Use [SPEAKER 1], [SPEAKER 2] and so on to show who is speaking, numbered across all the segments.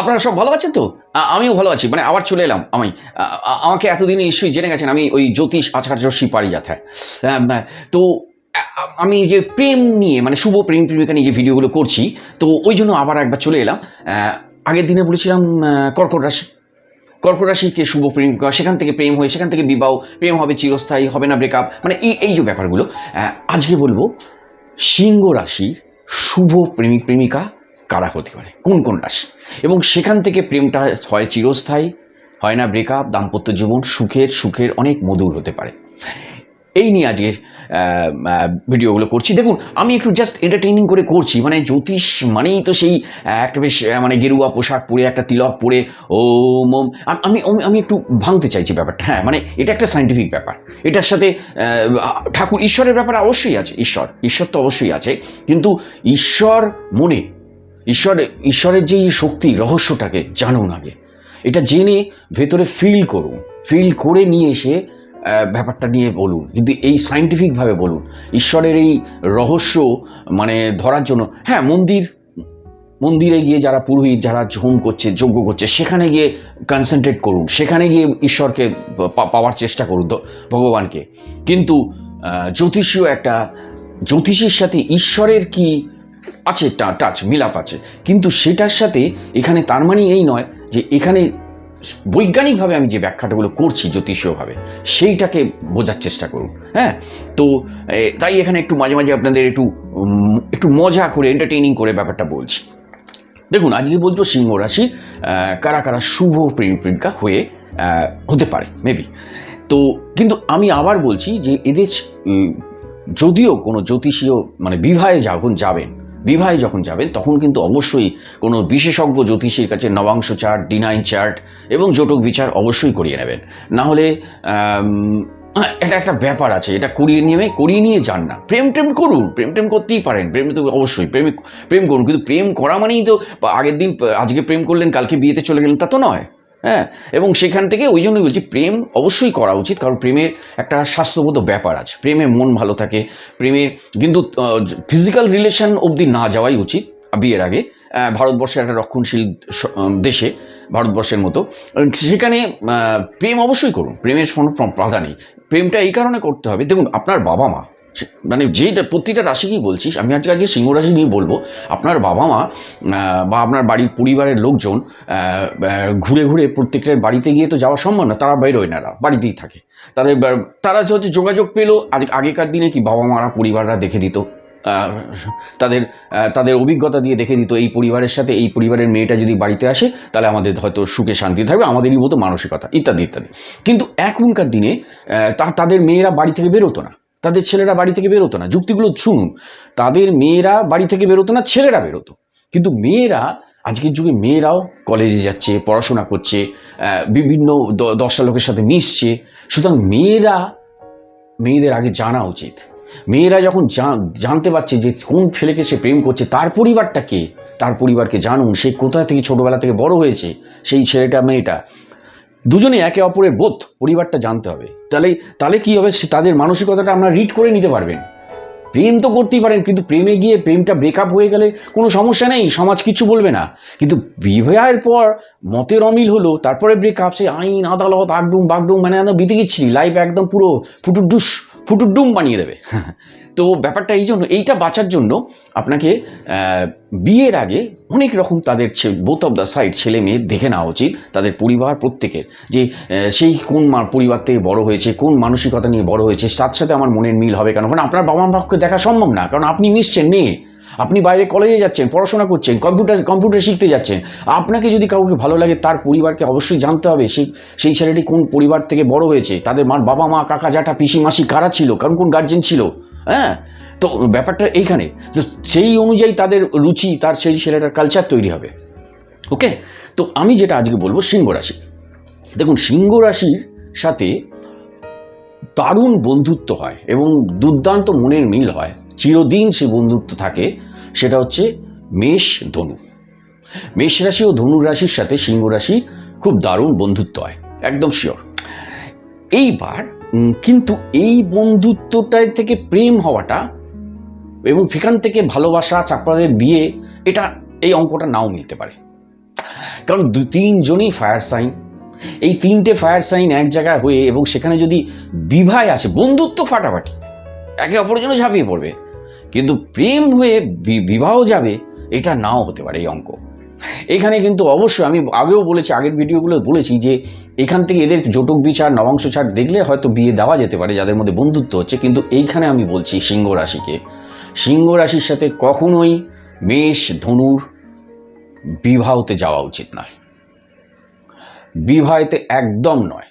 [SPEAKER 1] আপনারা সব ভালো আছেন তো? আমিও ভালো আছি মানে আবার চলে এলাম আমি। আমাকে এতদিনে নিশ্চয়ই জেনে গেছেন আমি ওই জ্যোতিষ আচার্য শ্রী পারিজাথায় আম, তো আমি যে প্রেম নিয়ে মানে শুভ প্রেম প্রেমিকা নিয়ে যে ভিডিওগুলো করছি তো ওই জন্য আবার একবার চলে এলাম। আগের দিনে বলেছিলাম কর্কট রাশি। কর্কট রাশিকে শুভ প্রেম সেখান থেকে প্রেম হয়ে সেখান থেকে বিবাহ প্রেম হবে চিরস্থায়ী হবে না ব্রেকআপ মানে এই এই যে ব্যাপারগুলো আজকে বলব সিংহ রাশির শুভ প্রেমিক প্রেমিকা কারা হতে পারে? কোন কোন রাশি? এবং সেখান থেকে প্রেমটা হয় চিরস্থায়ী, হয় না ব্রেকআপ দাম্পত্য জীবন, সুখের সুখের অনেক মধুর হতে পারে। এই নিয়ে আজকের ভিডিওগুলো করছি। দেখুন, আমি একটু জাস্ট এন্টারটেইনিং করে করছি। মানে জ্যোতিষ মানেই তো সেই একটা বেশ মানে গেরুয়া পোশাক পরে, একটা তিলক পরে ও মোম আম- আমি আমি- আমি একটু ভাঙতে চাইছি ব্যাপারটা। হ্যাঁ মানে এটা একটা সাইন্টিফিক ব্যাপার। এটার সাথে ঠাকুর ঈশ্বরের ব্যাপারে অবশ্যই আছে। ঈশ্বর ঈশ্বর তো অবশ্যই আছে। কিন্তু ঈশ্বর মনে ঈশ্বর, ঈশ্বরের যে শক্তি, রহস্যটাকে জানুন আগে। এটা জেনে ভেতরে ফিল করুন। ফিল করে নিয়ে এসে ব্যাপারটা নিয়ে বলুন। কিন্তু এই সাইন্টিফিকভাবে বলুন, ঈশ্বরের এই রহস্য মানে ধরার জন্য হ্যাঁ মন্দির, মন্দিরে গিয়ে যারা পুরোহিত, যারা হোম করছে, যজ্ঞ করছে, সেখানে গিয়ে কনসেন্ট্রেট করুন। সেখানে গিয়ে ঈশ্বরকে পাওয়ার চেষ্টা করুন ভগবানকে। কিন্তু জ্যোতিষীয় একটা, জ্যোতিষীর সাথে ঈশ্বরের কি আছে, টা- টাচ, মিলাপ আছে। কিন্তু সেটার সাথে এখানে তার মানে এই নয় যে এখানে বৈজ্ঞানিকভাবে আমি যে ব্যাখ্যাটাগুলো করছি জ্যোতিষীয়ভাবে, সেইটাকে বোঝার চেষ্টা করুন হ্যাঁ? তো তাই এখানে একটু মাঝে মাঝে আপনাদের একটু একটু মজা করে এন্টারটেইনিং করে ব্যাপারটা বলছি। দেখুন, আজকে বলব সিংহ রাশি কারা কারা শুভ প্রেম প্রেমিকা হয়ে হতে পারে মেবি তো, কিন্তু আমি আবার বলছি যে এদের যদিও কোনো জ্যোতিষীয় মানে বিবাহে যখন যাবেন বিবাহে যখন যাবেন তখন কিন্তু অবশ্যই কোনো বিশেষজ্ঞ জ্যোতিষীর কাছে নবাংশ চার্ট ডিনাইন চার্ট এবং জটক বিচার অবশ্যই করিয়ে নেবেন। না হলে হ্যাঁ, এটা একটা ব্যাপার আছে এটা করিয়ে নিয়ে করিয়ে নিয়ে যান না। প্রেম টেম করুন প্রেম টেম করতেই পারেন প্রেম তো অবশ্যই প্রেমিক প্রেম করুন কিন্তু প্রেম করা মানেই তো আগের দিন আজকে প্রেম করলেন কালকে বিয়েতে চলে গেলেন তা তো নয়। হ্যাঁ? এবং সেখান থেকে ওই জন্যই বলছি, প্রেম অবশ্যই করা উচিত, কারণ প্রেমের একটা স্বাস্থ্যগত ব্যাপার আছে। প্রেমে মন ভালো থাকে, প্রেমে কিন্তু ফিজিক্যাল রিলেশন অবধি না যাওয়াই উচিত, বিয়ের আগে। ভারতবর্ষের একটা রক্ষণশীল দেশে, ভারতবর্ষের মতো। সেখানে প্রেম অবশ্যই করুন, প্রেমের কোনো বাধা নেই। প্রেমটা এই কারণে করতে হবে, দেখুন, আপনার বাবা মা মানে যেটা প্রতিটা রাশিকেই বলছিস, আমি আজকে আজকে সিংহ রাশি নিয়ে বলব, আপনার বাবা মা বা আপনার বাড়ির পরিবারের লোকজন ঘুরে ঘুরে প্রত্যেকের বাড়িতে গিয়ে তো যাওয়া সম্ভব না, তারা বেরোয় না বাড়িতেই থাকে। তাদের তারা হচ্ছে যোগাযোগ পেল আগেকার দিনে কি বাবা মারা পরিবাররা দেখে দিত? তাদের তাদের অভিজ্ঞতা দিয়ে দেখে দিত, এই পরিবারের সাথে এই পরিবারের মেয়েটা যদি বাড়িতে আসে, তাহলে আমাদের হয়তো সুখে শান্তি থাকবে, আমাদেরই মতো মানসিকতা, ইত্যাদি ইত্যাদি। কিন্তু এখনকার দিনে তা তাদের মেয়েরা বাড়ি থেকে বেরোতো না। তাদের ছেলেরা বাড়ি থেকে বেরোতো না। যুক্তিগুলো শুনুন। তাদের মেয়েরা বাড়ি থেকে বেরোতো না, ছেলেরা বেরোতো। কিন্তু মেয়েরা, আজকের যুগে মেয়েরাও কলেজে যাচ্ছে, পড়াশোনা করছে বিভিন্ন দশটা লোকের সাথে মিশছে। সুতরাং মেয়েরা, মেয়েদের আগে জানা উচিত। মেয়েরা যখন জান- জানতে পারছে যে কোন ছেলেকে সে প্রেম করছে, তার পরিবারটা কে? তার পরিবারকে জানুন। সে কোথা থেকে ছোটবেলা থেকে বড় হয়েছে? সেই ছেলেটা, মেয়েটা। দুজনে একে অপরের বোধ, পরিবারটা জানতে হবে। তাহলে তাহলে কি হবে? তাদের মানসিকতাটা আমরা রিড করে নিতে পারবেন প্রেম তো করতেই পারেন, কিন্তু প্রেমে গিয়ে প্রেমটা ব্রেকআপ হয়ে গেলে কোনো সমস্যা নেই, সমাজ কিছু বলবে না। কিন্তু বিবাহের পর মতের অমিল হলো, তারপরে ব্রেকআপ সে আইন, আদালত, আগডুম, বাগডুম মানে একদম বিতে গেছি লাইফ একদম পুরো ফুটুডুস, ফুটুডুম বানিয়ে দেবে। তো ব্যাপারটা এই জন্য, এইটা বাঁচার জন্য আপনাকে বিয়ের আগে অনেক রকম তাদের বোথ অফ দ্য সাইড ছেলে মেয়ে দেখে নেওয়া উচিত, তাদের পরিবার প্রত্যেকের। যে সেই কোন পরিবার থেকে বড় হয়েছে, কোন মানসিকতা নিয়ে বড় হয়েছে তার সাথে আমার মনের মিল হবে কেন? কারণ আপনার বাবা মাকে দেখা সম্ভব না, কারণ আপনি মিশছেন মেয়ে। আপনি বাইরে কলেজে যাচ্ছেন, পড়াশোনা করছেন কম্পিউটার কম্পিউটার শিখতে যাচ্ছেন। আপনাকে যদি কাউকে ভালো লাগে, তার পরিবারকে অবশ্যই জানতে হবে সেই সেই ছেলেটি কোন পরিবার থেকে বড় হয়েছে, তাদের মা বাবা মা কাকা জাটা পিসি মাসি কারা ছিল, কারণ কোন গার্জেন ছিল? হ্যাঁ? তো ব্যাপারটা এইখানে, তো সেই অনুযায়ী তাদের রুচি, তার সেই ছেলেটার কালচার তৈরি হবে। ওকে? তো আমি যেটা আজকে বলব, সিংহ রাশি। দেখুন, সিংহ রাশির সাথে দারুণ বন্ধুত্ব হয় এবং দুর্দান্ত মনের মিল হয়। চিরদিন সে বন্ধুত্ব থাকে, সেটা হচ্ছে মেষ ধনু। মেষ রাশি ও ধনু রাশির সাথে সিংহ রাশির খুব দারুণ বন্ধুত্ব হয়, একদম শিওর এইবার কিন্তু এই বন্ধুত্বটাই থেকে প্রেম হওয়াটা এবং সেখান থেকে ভালোবাসা, চাকরাদের বিয়ে, এটা এই অঙ্কটা নাও মিলতে পারে। কারণ দু, তিনজনই ফায়ার সাইন এই তিনটে ফায়ার সাইন এক জায়গায় হয়ে এবং সেখানে যদি বিবাহ আসে, বন্ধুত্ব ফাটাফাটি, একে অপরের জন্য ঝাঁপিয়ে পড়বে। কিন্তু প্রেম হয়ে বিবাহ যাবে, এটা নাও হতে পারে এই অঙ্ক। এখানে কিন্তু অবশ্যই আমি আগেও বলেছি, আগের ভিডিওগুলো বলেছি যে এখান থেকে এদের জটক বিচার, নবাংশ ছাড় দেখলে হয়তো বিয়ে দেওয়া যেতে পারে, যাদের মধ্যে বন্ধুত্ব হচ্ছে। কিন্তু এইখানে আমি বলছি সিংহ রাশিকে। সিংহ রাশির সাথে কখনোই মেষ, ধনুর বিবাহতে যাওয়া উচিত নয়। বিবাহেতে একদম নয়।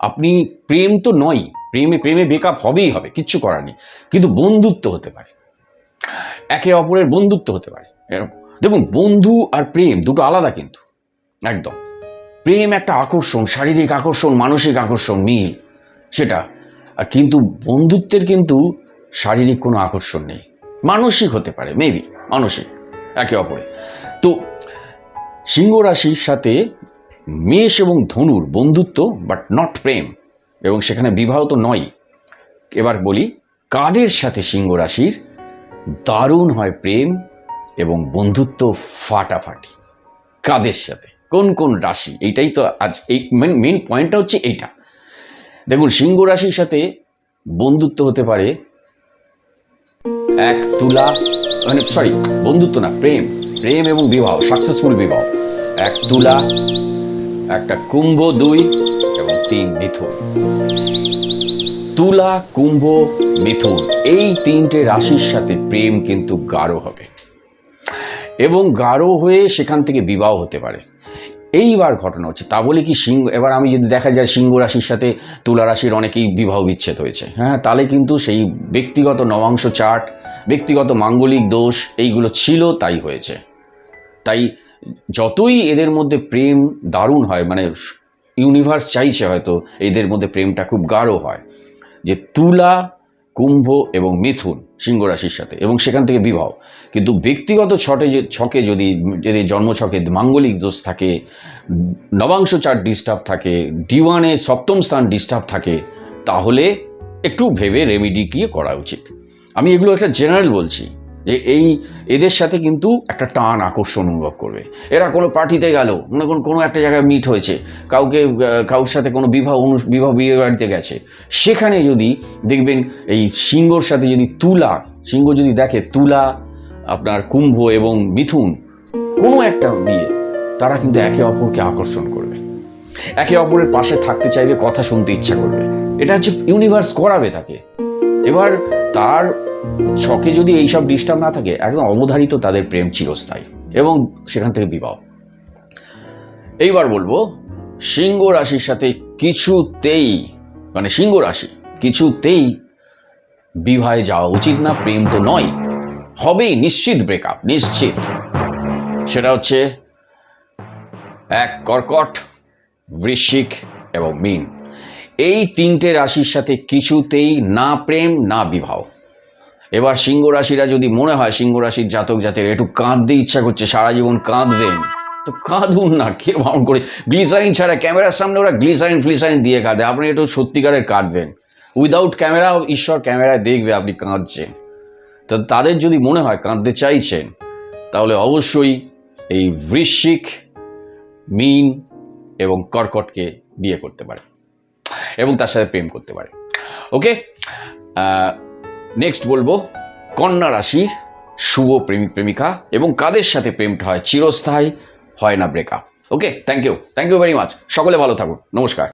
[SPEAKER 1] আপনি প্রেম তো নয় প্রেমে প্রেমে বেকআপ হবেই হবে, কিচ্ছু করার নেই। কিন্তু বন্ধুত্ব হতে পারে। একে অপরের বন্ধুত্ব হতে পারে। এরকম দেখুন, বন্ধু আর প্রেম দুটো আলাদা কিন্তু, একদম। প্রেম একটা আকর্ষণ, শারীরিক আকর্ষণ, মানসিক আকর্ষণ, মিল, সেটা। কিন্তু বন্ধুত্বের কিন্তু শারীরিক কোনো আকর্ষণ নেই। মানসিক হতে পারে মেবি মানসিক, একে অপরে তো, সিংহ রাশির সাথে মেষ এবং ধনুর বন্ধুত্ব বাট নট প্রেম, এবং সেখানে বিবাহ তো নয় এবার বলি, কাদের সাথে সিংহ রাশির দারুণ হয় প্রেম এবং বন্ধুত্ব ফাটাফাটি। কাদের সাথে? কোন কোন রাশি? এইটাই তো আজ এই মেন মেন পয়েন্টটা হচ্ছে এইটা। দেখুন, সিংহ রাশির সাথে বন্ধুত্ব হতে পারে এক তুলা মানে সরি বন্ধুত্ব না, প্রেম। প্রেম এবং বিবাহ সাকসেসফুল বিবাহ। এক তুলা, একটা কুম্ভ, দুই এবং তিন মিথুন। তুলা, কুম্ভ, মিথুন, এই তিনটে রাশির সাথে প্রেম কিন্তু গাঢ় হবে। এবং গাঢ় হয়ে সেখান থেকে বিবাহ হতে পারে। এইবার ঘটনা হচ্ছে, তা বলে কি সিংহ, এবার আমি যদি দেখা যায় সিংহ রাশির সাথে তুলা রাশির অনেকেই বিবাহ বিচ্ছেদ হয়েছে। হ্যাঁ তাহলে কিন্তু সেই ব্যক্তিগত নবাংশ চার্ট ব্যক্তিগত মাঙ্গলিক দোষ, এইগুলো ছিল, তাই হয়েছে। তাই যতই এদের মধ্যে প্রেম দারুণ হয় মানে ইউনিভার্স চাইছে হয়তো, এদের মধ্যে প্রেমটা খুব গাঢ় হয়। যে তুলা কুম্ভ এবং মিথুন সিংহ রাশির সাথে, এবং সেখান থেকে বিবাহ। কিন্তু ব্যক্তিগত ছটে যে, ছকে যদি যদি জন্মছকে মাঙ্গলিক দোষ থাকে, নবাংশ চার ডিস্টার্ব থাকে ডিওয়ানে সপ্তম স্থান ডিস্টার্ব থাকে, তাহলে একটু ভেবে রেমিডি গিয়ে করা উচিত। আমি এগুলো একটা জেনারেল বলছি। যে এই, এদের সাথে কিন্তু একটা টান আকর্ষণ অনুভব করবে। এরা কোনো পার্টিতে গেল, মনে করুন কোনো একটা জায়গায় মিট হয়েছে, কাউকে কারোর সাথে কোনো বিবাহ অনু- বিবাহ বিয়ে বাড়িতে গেছে, সেখানে যদি দেখবেন এই সিংহর সাথে যদি তুলা, সিংহ যদি দেখে তুলা, আপনার কুম্ভ এবং মিথুন, কোনো একটা বিয়ে, তারা কিন্তু একে অপরকে আকর্ষণ করবে। একে অপরের পাশে থাকতে চাইবে, কথা শুনতে ইচ্ছা করবে। এটা হচ্ছে ইউনিভার্স করাবে তাকে। এবার তার ছকে যদি এইসব ডিস্টার্ব না থাকে, একদম অবধারিত তাদের প্রেম চিরস্থায়ী এবং সেখান থেকে বিবাহ। এইবার বলব, সিংহ রাশির সাথে কিছুতেই মানে সিংহ রাশি, কিছুতেই বিবাহে যাওয়া উচিত না, প্রেম তো নয়, হবেই নিশ্চিত ব্রেকআপ নিশ্চিত। সেটা হচ্ছে এক কর্কট, বৃশ্চিক এবং মিন। এই তিনটে রাশির সাথে কিছুতেই না প্রেম, না বিবাহ। এবার সিংহ রাশিরা যদি মনে হয়, সিংহ রাশির জাতক জাতের একটু কাঁদতে ইচ্ছা করছে, সারা জীবন কাঁদবেন। তো কাঁদুন না, কে বারণ করে। গ্লিসারিন ছাড়া ক্যামেরার সামনে ওরা গ্লিসারিন ফ্লিসারিন দিয়ে কাঁদে। আপনি একটু সত্যিকারের কাঁদবেন। উইদাউট ক্যামেরা, ঈশ্বর ক্যামেরায় দেখবে আপনি কাঁদছেন। তো তাদের যদি মনে হয় কাঁদতে চাইছেন, তাহলে অবশ্যই এই বৃশ্চিক, মিন এবং কর্কটকে বিয়ে করতে পারে এবং তার সাথে প্রেম করতে পারে। ওকে নেক্সট বলব, কন্যা রাশির শুভ প্রেমিক, প্রেমিকা এবং কাদের সাথে প্রেমটা হয়? চিরস্থায়ী হয় না breakup okay thank you thank you very much সকলে ভালো থাকুন। নমস্কার।